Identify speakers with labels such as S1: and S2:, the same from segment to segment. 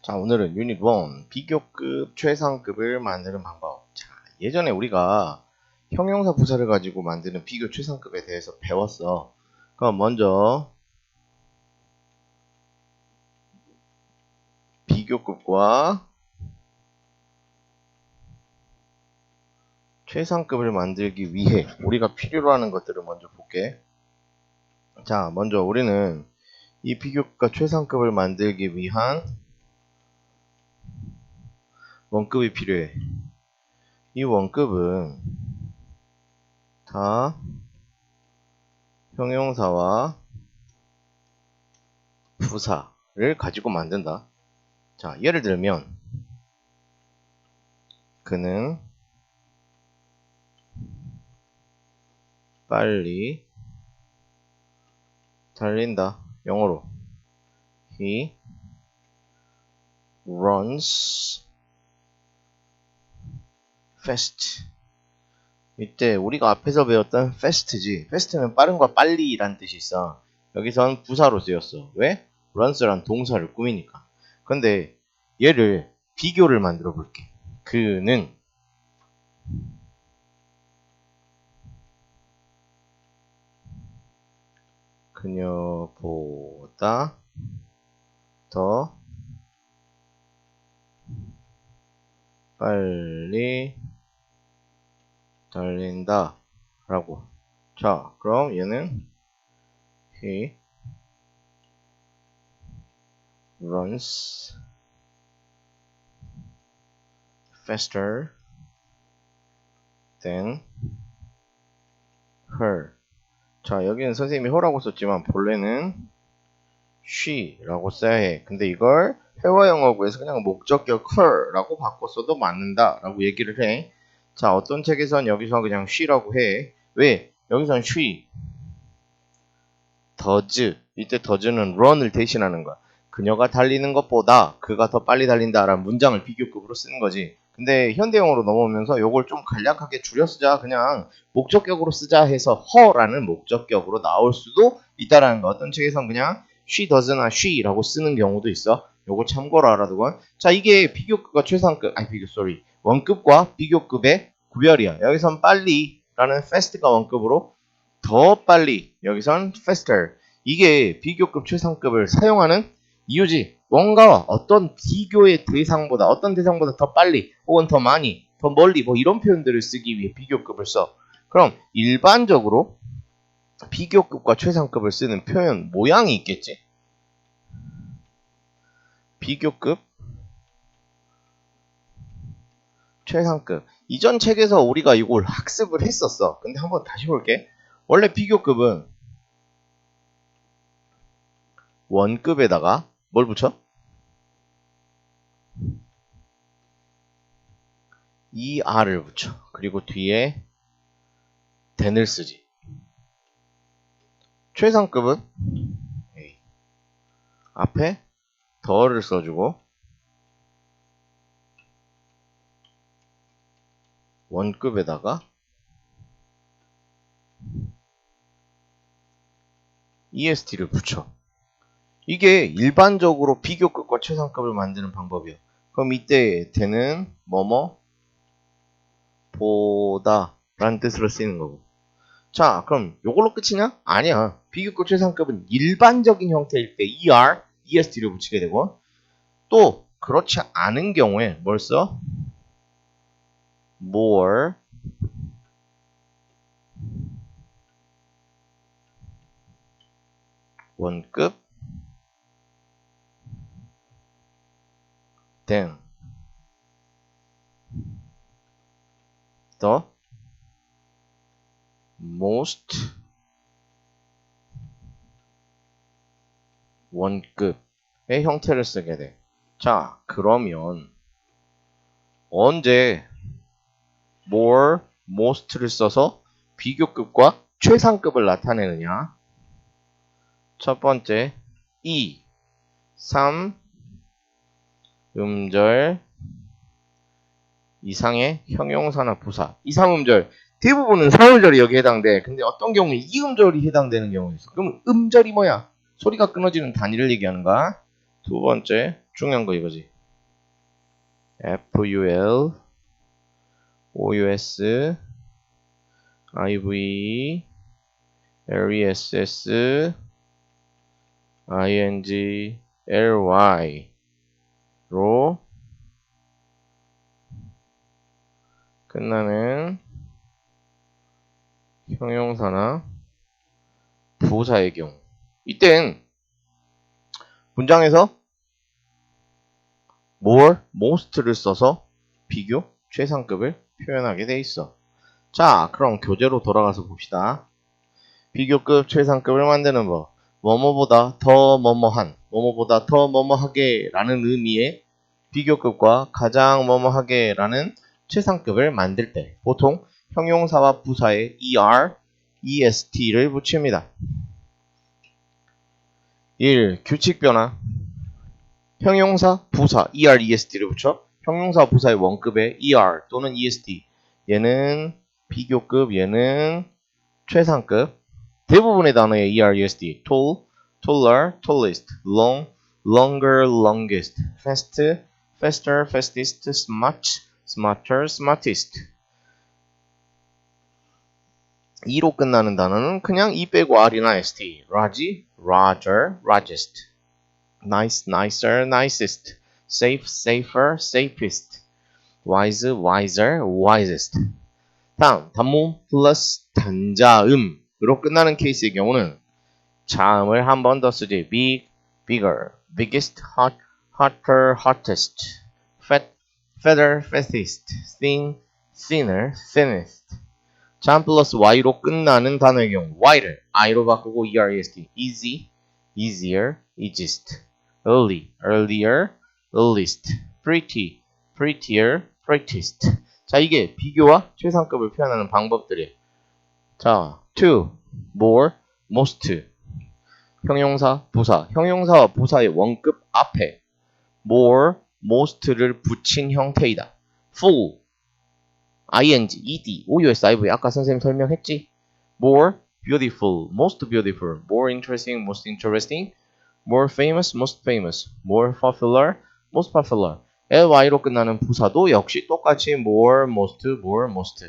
S1: 자, 오늘은 유닛 1 비교급 최상급을 만드는 방법. 자, 예전에 우리가 형용사 부사를 가지고 만드는 비교 최상급에 대해서 배웠어. 그럼 먼저 비교급과 최상급을 만들기 위해 우리가 필요로 하는 것들을 먼저 볼게. 자, 먼저 우리는 이 비교급과 최상급을 만들기 위한 원급이 필요해. 이 원급은 다 형용사와 부사를 가지고 만든다. 자, 예를 들면 그는 빨리 달린다. 영어로 he runs fast. 이때 우리가 앞에서 배웠던 fast지. fast는 빠른과 빨리란 뜻이 있어. 여기선 부사로 쓰였어. 왜? runs란 동사를 꾸미니까. 근데 얘를 비교를 만들어 볼게. 그는 그녀보다 더 빨리 달린다 라고. 자 그럼 얘는 he runs faster than her. 자 여기는 선생님이 her라고 썼지만 본래는 she라고 써야 해. 근데 이걸 회화 영어구에서 그냥 목적격 her라고 바꿨어도 맞는다 라고 얘기를 해 자, 어떤 책에선 여기서 그냥 she라고 해. 왜? 여기선 she. does. 이때 does는 run을 대신하는 거야. 그녀가 달리는 것보다 그가 더 빨리 달린다라는 문장을 비교급으로 쓰는 거지. 근데 현대영어로 넘어오면서 이걸 좀 간략하게 줄여 쓰자. 그냥 목적격으로 쓰자 해서 her라는 목적격으로 나올 수도 있다라는 거. 어떤 책에선 그냥 she does나 she라고 쓰는 경우도 있어. 요거 참고로 알아두고. 자, 이게 비교급과 최상급, 아니 비교, sorry. 원급과 비교급의 구별이야. 여기선 빨리라는 fast가 원급으로 더 빨리, 여기선 faster. 이게 비교급 최상급을 사용하는 이유지. 뭔가 어떤 비교의 대상보다, 어떤 대상보다 더 빨리, 혹은 더 많이, 더 멀리, 뭐 이런 표현들을 쓰기 위해 비교급을 써. 그럼 일반적으로 비교급과 최상급을 쓰는 표현 모양이 있겠지? 비교급, 최상급. 이전 책에서 우리가 이걸 학습을 했었어. 근데 한번 다시 볼게. 원래 비교급은 원급에다가 뭘 붙여? ER을 붙여. 그리고 뒤에 then을 쓰지. 최상급은. 앞에 더를 써주고 원급에다가 EST를 붙여. 이게 일반적으로 비교급과 최상급을 만드는 방법이야. 그럼 이때 대는 뭐뭐 보다 라는 뜻으로 쓰이는 거고. 자, 그럼 요걸로 끝이냐? 아니야. 비교급 최상급은 일반적인 형태일 때 ER, EST를 붙이게 되고 또 그렇지 않은 경우에 뭘 써? More 원급 than the most 원급의 형태를 쓰게 돼. 자, 그러면 언제 more, most를 써서 비교급과 최상급을 나타내느냐? 첫 번째, 2, 3, 음절 이상의 형용사나 부사. 2, 3음절. 대부분은 3음절이 여기 해당돼. 근데 어떤 경우에 2음절이 해당되는 경우가 있어. 그럼 음절이 뭐야? 소리가 끊어지는 단위를 얘기하는 거야. 두 번째, 중요한 거 이거지. FUL OUS IV LESS ING LY로 끝나는 형용사나 부사의 경우 이땐 문장에서 more, most를 써서 비교, 최상급을 표현하게 돼 있어. 자, 그럼 교재로 돌아가서 봅시다. 비교급, 최상급을 만드는 법. 뭐뭐보다 더 뭐뭐한, 뭐뭐보다 더 뭐뭐하게 라는 의미의 비교급과 가장 뭐뭐하게 라는 최상급을 만들 때 보통 형용사와 부사에 er, est를 붙입니다. 1. 규칙 변화 형용사, 부사, er, est를 붙여 형용사, 부사의 원급에 er 또는 est 얘는 비교급, 얘는 최상급 대부분의 단어에 er, est tall, taller, tallest long, longer, longest fast, faster, fastest smart, smarter, smartest 2로 끝나는 단어는 그냥 e 빼고 r이나 st large, larger, largest nice, nicer, nicest safe, safer, safest wise, wiser, wisest 다음 단모 플러스 단자음으로 끝나는 케이스의 경우는 자음을 한 번 더 쓰지 big, bigger, biggest, hot, hotter, hottest fat, fatter, fattest thin, thinner, thinnest 자음 플러스 y로 끝나는 단어의 경우 y를 i로 바꾸고 erest easy, easier, easiest early, earlier, earliest pretty, prettier, prettiest 자 이게 비교와 최상급을 표현하는 방법들이에요 자 to, more, most 형용사, 부사 형용사와 부사의 원급 앞에 more, most를 붙인 형태이다 full ing, ed, os, iv 아까 선생님 설명했지? more beautiful, most beautiful, more interesting, most interesting, more famous, most famous, more popular, most popular. ly로 끝나는 부사도 역시 똑같이 more, most, more, most.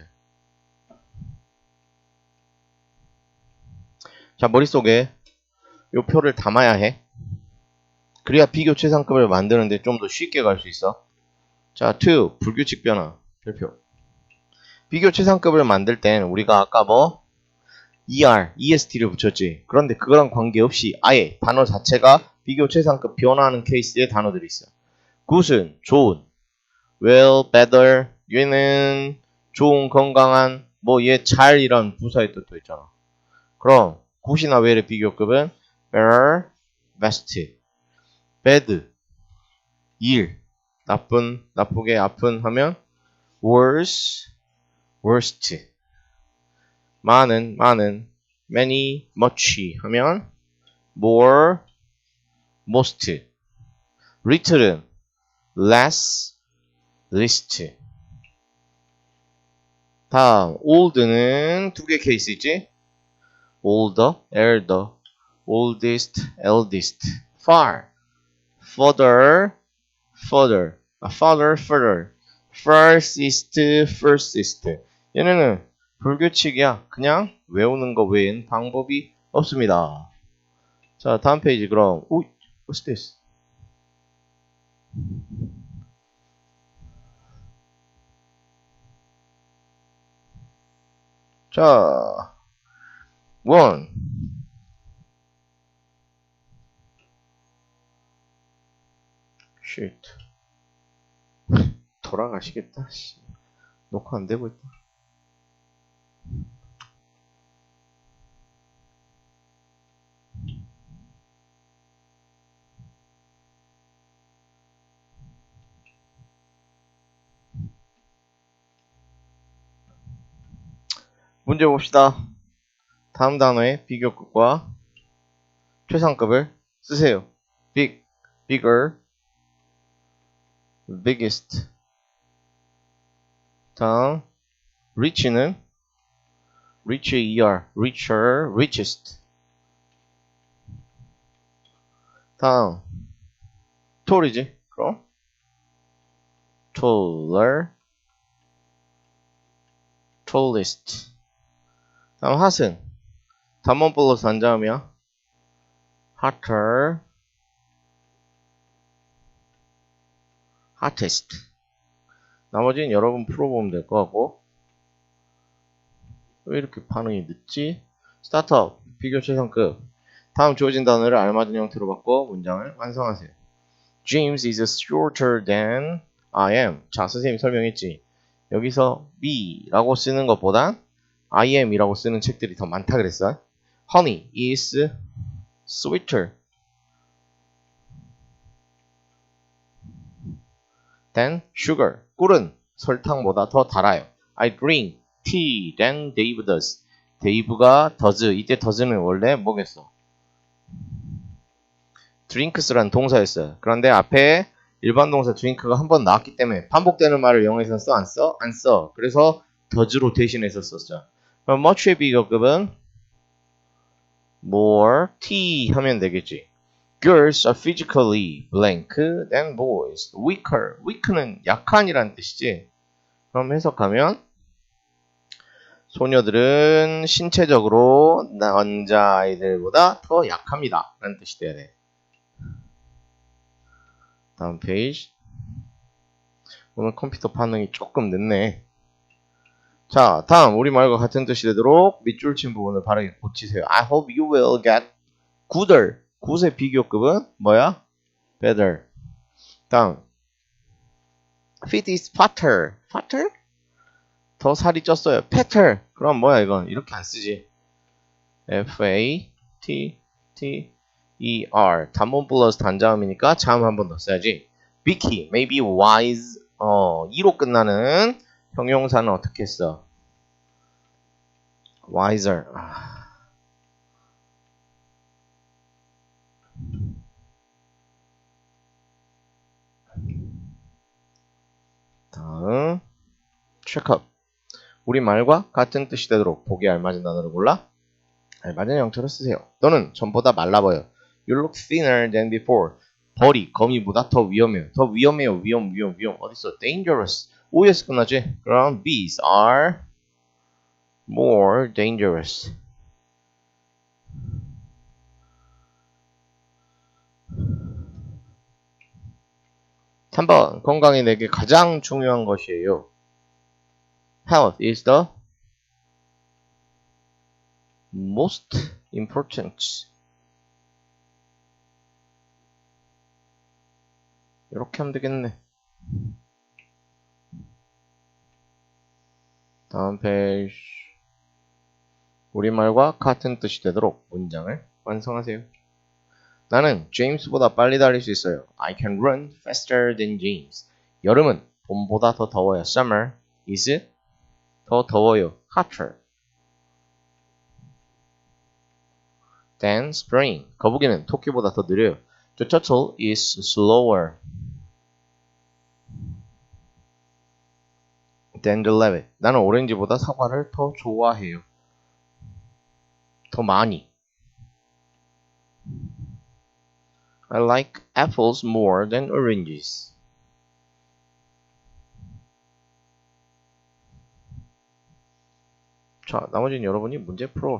S1: 자, 머릿속에 이 표를 담아야 해. 그래야 비교 최상급을 만드는데 좀 더 쉽게 갈 수 있어. 자, to, 불규칙 변화, 별표. 비교 최상급을 만들 땐 우리가 아까 뭐 er, est를 붙였지. 그런데 그거랑 관계없이 아예 단어 자체가 비교 최상급 변화하는 케이스의 단어들이 있어. 굿은 좋은, well, better, 얘는 좋은, 건강한, 뭐 얘 잘 이런 부사의 뜻도 있잖아. 그럼 굿이나 well의 비교급은 better, best, bad, 일, 나쁜, 나쁘게, 아픈 하면 worse, worst 많은 많은 many much 하면 more most little은 less least 다음 old는 두 개 케이스지 older, elder, oldest, eldest far, further, further, farther, further firstest, firstest 얘네는 불규칙이야. 그냥 외우는 거 외엔 방법이 없습니다. 자, 다음 페이지 그럼. 오, what's this? 자, 원. 쉣. 돌아가시겠다. 씨. 녹화 안 되고 있다. 문제 봅시다. 다음 단어의 비교급과 최상급을 쓰세요. big, bigger, biggest. 다음 rich는 rich er, richer, richest. 다음 tall이지. 그럼 taller, tallest. 다음 핫은 단문 플러스 단자음이야. hotter, hottest. 나머지는 여러분 풀어보면 될 것 같고 왜 이렇게 반응이 늦지? 스타트업, 비교 최상급. 다음 주어진 단어를 알맞은 형태로 바꿔 문장을 완성하세요. James is shorter than I am. 자, 선생님이 설명했지. 여기서 be라고 쓰는 것보단 I am이라고 쓰는 책들이 더 많다 그랬어. Honey is sweeter than sugar. 꿀은 설탕보다 더 달아요. I drink tea than Dave does. 데이브가 does. 이때 does는 원래 뭐겠어? drinks란 동사였어요. 그런데 앞에 일반 동사 drink가 한 번 나왔기 때문에 반복되는 말을 영어에서 써? 안 써? 안 써. 그래서 does로 대신해서 썼죠. 그럼 much의 비교급은 more tea 하면 되겠지. Girls are physically blank than boys. weaker. weak는 약한이란 뜻이지. 그럼 해석하면 소녀들은 신체적으로 남자아이들보다 더 약합니다. 라는 뜻이 돼야 돼. 다음 페이지. 오늘 컴퓨터 반응이 조금 늦네. 자, 다음 우리말과 같은 뜻이 되도록 밑줄 친 부분을 바르게 고치세요. I hope you will get gooder. 굿의 비교급은 뭐야? better. 다음 fit is fatter. fatter? 더 살이 쪘어요. fatter. 그럼 뭐야 이건? 이렇게 안 쓰지. F A T T E R 단문 플러스 단자음이니까 자음 한 번 더 써야지. Vicky, maybe wise. 어, 2로 끝나는 형용사는 어떻게 써? wiser. 아. 다음 check-up. 우리 말과 같은 뜻이 되도록 보기에 알맞은 단어를 골라 알맞은 형태로 쓰세요. 너는 전보다 말라 보여. You look thinner than before. 벌이 거미보다 더 위험해요. 더 위험해요. 위험, 위험, 위험. 어딨어? dangerous. OS 끝나지? 그럼 bees are more dangerous. 삼번 건강이 내게 가장 중요한 것이에요. Health is the most important. 이렇게 하면 되겠네. 다음 페이지. 우리말과 같은 뜻이 되도록 문장을 완성하세요. 나는 제임스보다 빨리 달릴 수 있어요. I can run faster than James. 여름은 봄보다 더 더워요. Summer is 더 더워요. Hotter than spring. 거북이는 토끼보다 더 느려요. The turtle is slower than the rabbit. 나는 오렌지보다 사과를 더 좋아해요. 더 많이. I like apples more than oranges. 자, 나머지는 여러분이 문제 풀어봅시다.